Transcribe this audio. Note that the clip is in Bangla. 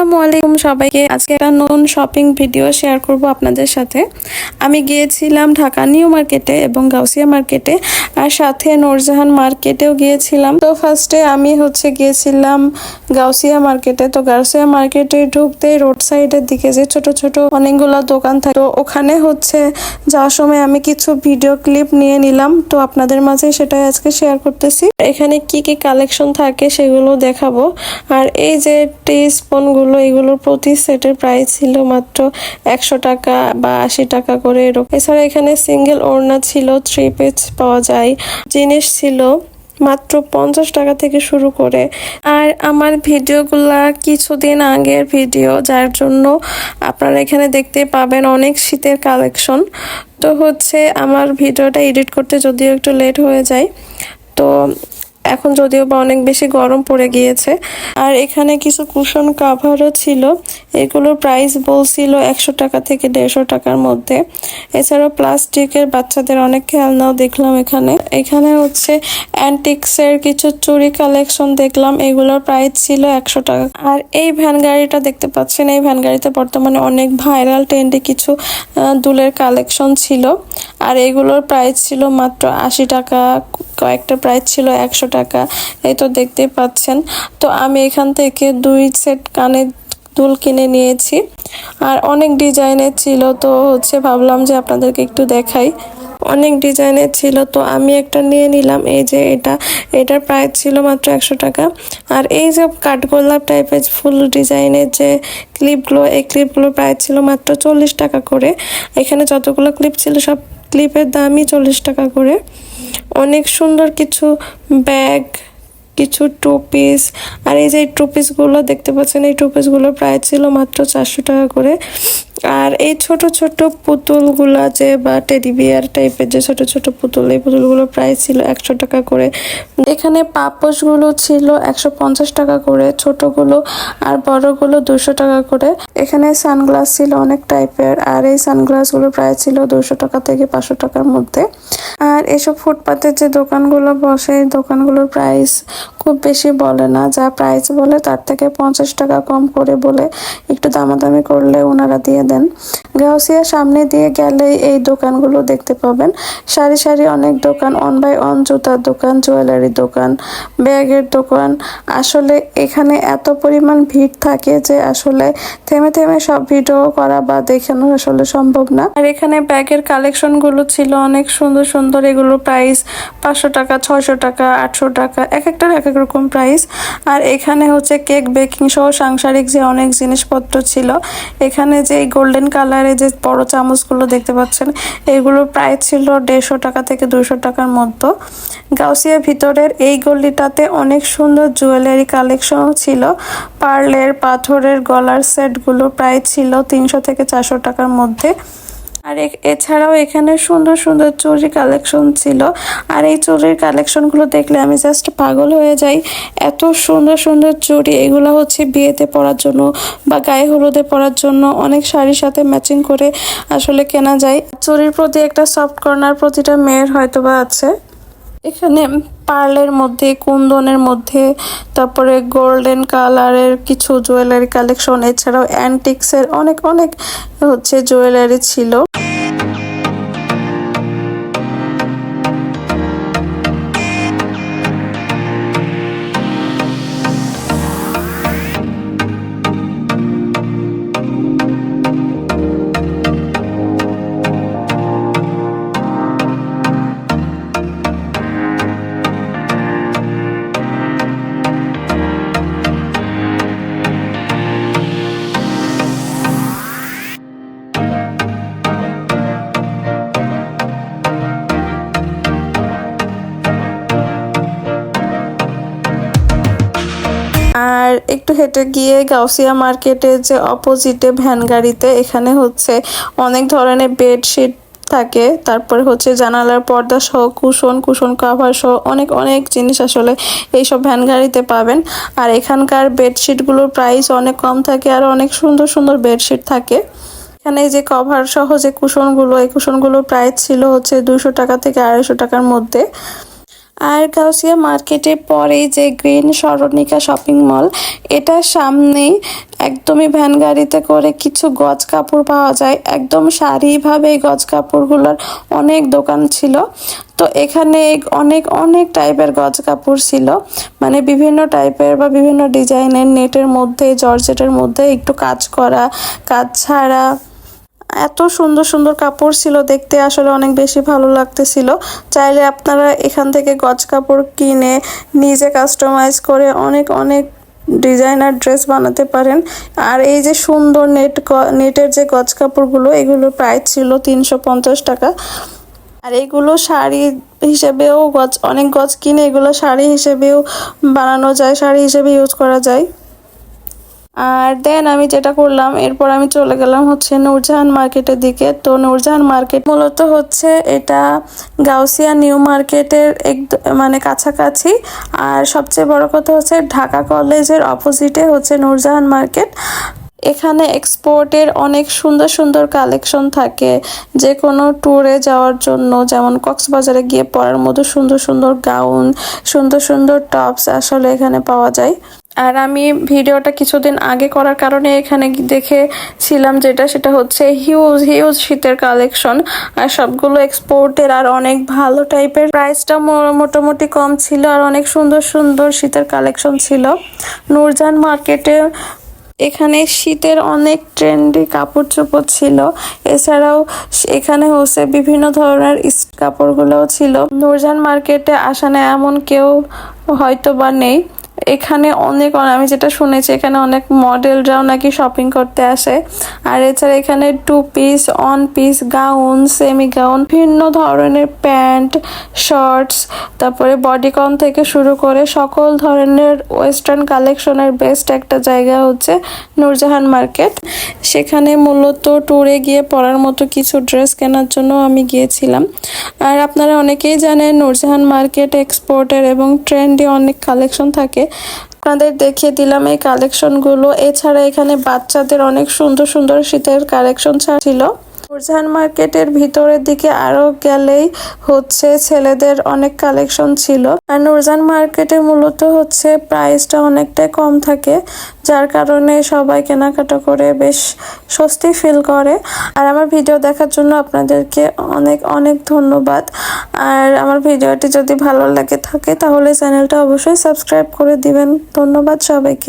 আসসালামু আলাইকুম সবাইকে। আজকে একটা নতুন শপিং ভিডিও শেয়ার করব আপনাদের সাথে। আমি গিয়েছিলাম ঢাকা নিউ মার্কেটে এবং গাউসিয়া মার্কেটে আর সাথে নূরজাহান মার্কেটেও গিয়েছিলাম। তো ফার্স্টে আমি হচ্ছে গিয়েছিলাম গাউসিয়া মার্কেটে। তো গাউসিয়া মার্কেটে ঢুকতে রোড সাইডের দিকে যে ছোট ছোট অনেকগুলো দোকান থাকে, তো ওখানে হচ্ছে যাওয়ার সময় আমি কিছু ভিডিও ক্লিপ নিয়ে নিলাম। তো আপনাদের মাঝে সেটাই আজকে শেয়ার করতেছি। এখানে কি কি কালেকশন থাকে সেগুলো দেখাবো। আর এই যে টি স্পুনগুলো এগুলোর প্রতি সেটের প্রাইস ছিল মাত্র একশো টাকা বা আশি টাকা করে এরকম। এছাড়া এখানে সিঙ্গেল ওড়না ছিল থ্রি পিস পাওয়া যায়। জিনিস ছিল মাত্র পঞ্চাশ টাকা থেকে শুরু করে। আর আমার ভিডিওগুলা কিছুদিন আগের ভিডিও, যার জন্য আপনারা এখানে দেখতে পাবেন অনেক শীতের কালেকশন। তো হচ্ছে আমার ভিডিওটা এডিট করতে যদিও একটু লেট হয়ে যায়, তো এখন যদিও বা অনেক বেশি গরম পড়ে গিয়েছে। আর এখানে কিছু কুশন কাভারও ছিল। এগুলোর প্রাইস বলছিল একশো টাকা থেকে দেড়শো টাকার মধ্যে। এছাড়াও প্লাস্টিকের বাচ্চাদের অনেক খেলনাও দেখলাম এখানে। এখানে হচ্ছে অ্যান্টিক্সের কিছু চুরি কালেকশন দেখলাম। এগুলোর প্রাইস ছিল একশো টাকা। আর এই ভ্যান গাড়িটা দেখতে পাচ্ছেন, এই ভ্যান গাড়িতে বর্তমানে অনেক ভাইরাল ট্রেন্ডে কিছু দুলের কালেকশন ছিল। আর এগুলোর প্রাইস ছিল মাত্র আশি টাকা, কয়েকটা প্রাইস ছিল একশো টাকা, এই তো দেখতেই পাচ্ছেন। তো আমি এখান থেকে দুই সেট কানের দুল কিনে নিয়েছি। আর অনেক ডিজাইনের ছিল, তো হচ্ছে ভাবলাম যে আপনাদেরকে একটু দেখাই। অনেক ডিজাইনের ছিল, তো আমি একটা নিয়ে নিলাম। এই যে এটা, এটার প্রাইস ছিল মাত্র একশো টাকা। আর এই যে কাঠগোলাপ টাইপের ফুল ডিজাইনের যে ক্লিপগুলো এই ক্লিপগুলোর প্রাইস ছিল মাত্র চল্লিশ টাকা করে। এখানে যতগুলো ক্লিপ ছিল সব ক্লিপের দামই চল্লিশ টাকা করে। অনেক সুন্দর কিছু ব্যাগ, কিছু টু পিস আর এই যে টু পিসগুলো দেখতে পাচ্ছেন, এই টু প্রায় ছিল মাত্র চারশো টাকা করে। আর এই ছোট ছোট পুতুলগুলো যে বা টেডি বিয়ার টাইপের যে ছোট ছোট পুতুল, এই পুতুলগুলোর প্রায় ছিল একশো টাকা করে। এখানে পাপোশগুলো ছিল একশো পঞ্চাশ টাকা করে, ছোটগুলো আর বড়গুলো দুশো টাকা করে। এখানে সানগ্লাস ছিল অনেক টাইপের আর এই সানগ্লাসগুলোর প্রায় ছিল দুশো টাকা থেকে পাঁচশো টাকার মধ্যে। আর এসব ফুটপাতের যে দোকানগুলো বসে দোকানগুলোর প্রাইস খুব বেশি বলে না। যা প্রাইস বলে তার থেকে পঞ্চাশ টাকা কম করে বলে একটু দামাদামি করলে ওনারা দিয়ে দেন। গাউসিয়া সামনে দিয়ে গেলে এই দোকানগুলো দেখতে পাবেন। সারি সারি অনেক দোকান অন বাই অন জুতার দোকান জুয়েলারি দোকান, ব্যাগের দোকান। আসলে এখানে এত পরিমাণ ভিড় থাকে যে আসলে থেমে থেমে সব ভিডিও করা বা দেখানো আসলে সম্ভব না। আর এখানে ব্যাগের কালেকশনগুলো ছিল অনেক সুন্দর সুন্দর। এগুলো প্রাইস পাঁচশো টাকা, ছয়শো টাকা, আটশো টাকা, এক একটার এক এক রকম প্রাইস আর এখানে হচ্ছে কেক বেকিং সহ সাংসারিক যে অনেক জিনিসপত্র ছিল, এখানে যে গোল্ডেন কালারের যে বড় চামচগুলো দেখতে পাচ্ছেন, এগুলোর প্রাইস ছিল দেড়শো টাকা থেকে দুশো টাকার মধ্যে। গাউসিয়া ভিতরের এই গলিটাতে অনেক সুন্দর জুয়েলারি কালেকশনও ছিল। পার্লের পাথরের গলার সেটগুলো প্রাইস ছিল তিনশো থেকে চারশো টাকার মধ্যে। আর এছাড়াও এখানে সুন্দর সুন্দর চুরি কালেকশন ছিল। আর এই চুরির কালেকশনগুলো দেখলে আমি জাস্ট পাগল হয়ে যাই। এত সুন্দর সুন্দর চুরি এগুলো হচ্ছে বিয়েতে পরার জন্য বা গায়ে হলুদে পরার জন্য অনেক শাড়ির সাথে ম্যাচিং করে আসলে কেনা যায়। চুরির প্রতি একটা সফট কর্নার প্রতিটা মেয়ের হয়তো বা আছে। এখানে পার্লের মধ্যে, কুন্দনের মধ্যে, তারপরে গোল্ডেন কালারের কিছু জুয়েলারি কালেকশন, এছাড়াও অ্যান্টিক্সের অনেক অনেক হচ্ছে জুয়েলারি ছিল। একটু হেঁটে গিয়ে গাউসিয়া মার্কেটের যে অপোজিটে ভ্যান গাড়িতে এখানে হচ্ছে অনেক ধরনের বেডশিট থাকে। তারপরে হচ্ছে জানালার পর্দা সহ কুশন কুশন কাভার সহ অনেক অনেক জিনিস আসলে এইসব ভ্যান গাড়িতে পাবেন। আর এখানকার বেডশিটগুলোর প্রাইস অনেক কম থাকে আর অনেক সুন্দর সুন্দর বেডশিট থাকে। এখানে যে কভার সহ যে কুশনগুলো, এই কুশনগুলোর প্রাইস ছিল হচ্ছে দুশো টাকা থেকে আড়াইশো টাকার মধ্যে। আর গাউসিয়া মার্কেটের পরেই যে গ্রিন স্মরণিকা শপিং মল, এটার সামনেই একদমই ভ্যান গাড়িতে করে কিছু গজ কাপড় পাওয়া যায়। একদম সারিভাবে এই গজ কাপড়গুলোর অনেক দোকান ছিল। তো এখানে অনেক অনেক টাইপের গজ কাপড় ছিল। মানে বিভিন্ন টাইপের বা বিভিন্ন ডিজাইনের নেটের মধ্যে, জর্জেটের মধ্যে একটু কাজ করা, কাজ ছাড়া এত সুন্দর সুন্দর কাপড় ছিল দেখতে, আসলে অনেক বেশি ভালো লাগতেছিল। চাইলে আপনারা এখান থেকে গজ কাপড় কিনে নিজে কাস্টমাইজ করে অনেক অনেক ডিজাইনার ড্রেস বানাতে পারেন। আর এই যে সুন্দর নেট নেটের যে গজ কাপড়গুলো, এগুলোর প্রাইস ছিল তিনশো পঞ্চাশ টাকা। আর এগুলো শাড়ি হিসেবেও গজ, অনেক গজ কিনে এগুলো শাড়ি হিসেবেও বানানো যায়, শাড়ি হিসেবে ইউজ করা যায়। আর দেন আমি যেটা করলাম, এরপর আমি চলে গেলাম হচ্ছে নূরজাহান মার্কেটের দিকে। তো নূরজাহান মার্কেট মূলত হচ্ছে এটা গাউসিয়া নিউ মার্কেটের এক মানে কাছাকাছি। আর সবচেয়ে বড় কথা হচ্ছে ঢাকা কলেজের অপোজিটে হচ্ছে নূরজাহান মার্কেট। এখানে এক্সপোর্টের অনেক সুন্দর সুন্দর কালেকশন থাকে। যে কোনো ট্যুরে যাওয়ার জন্য যেমন কক্সবাজারে গিয়ে পরার মতো সুন্দর সুন্দর গাউন, সুন্দর সুন্দর টপস আসলে এখানে পাওয়া যায়। আর আমি ভিডিওটা কিছুদিন আগে করার কারণে এখানে দেখেছিলাম যেটা, সেটা হচ্ছে হিউজ হিউজ শীতের কালেকশন আর সবগুলো এক্সপোর্টের আর অনেক ভালো টাইপের প্রাইসটা মোটামুটি কম ছিল আর অনেক সুন্দর সুন্দর শীতের কালেকশন ছিল। নূরজান মার্কেটে এখানে শীতের অনেক ট্রেন্ডি কাপড় চোপড় ছিল। এছাড়াও এখানে হচ্ছে বিভিন্ন ধরনের কাপড়গুলোও ছিল। নূরজান মার্কেটে আসা না এমন কেউ হয়তো বা নেই। এখানে অনেক আমি যেটা শুনেছি, এখানে অনেক মডেলরাও নাকি শপিং করতে আসে। আর এছাড়া এখানে two piece on piece gown semi gown ভিন্ন ধরনের প্যান্ট শর্টস তারপরে বডিকন থেকে শুরু করে সকল ধরনের ওয়েস্টার্ন কালেকশনের বেস্ট একটা জায়গা হচ্ছে নূরজাহান মার্কেট। সেখানে মূলত ট্যুরে গিয়ে পরার মতো কিছু ড্রেস কেনার জন্য আমি গিয়েছিলাম। আর আপনারা অনেকেই জানেন, নূরজাহান মার্কেট এক্সপোর্টের এবং ট্রেন্ডে অনেক কালেকশন থাকে। আপনাদের দেখিয়ে দিলাম এই কালেকশনগুলো এছাড়া এখানে বাচ্চাদের অনেক সুন্দর সুন্দর শীতের কালেকশন ছিল। নুরজাহান মার্কেটের ভিতরের দিকে আরও গেলেই হচ্ছে ছেলেদের অনেক কালেকশন ছিল। আর নুরজাহান মার্কেটে মূলত হচ্ছে প্রাইসটা অনেকটাই কম থাকে, যার কারণে সবাই কেনাকাটা করে বেশ স্বস্তি ফিল করে। আর আমার ভিডিও দেখার জন্য আপনাদেরকে অনেক অনেক ধন্যবাদ। আর আমার ভিডিওটি যদি ভালো লাগে থাকে, তাহলে চ্যানেলটা অবশ্যই সাবস্ক্রাইব করে দিবেন। ধন্যবাদ সবাইকে।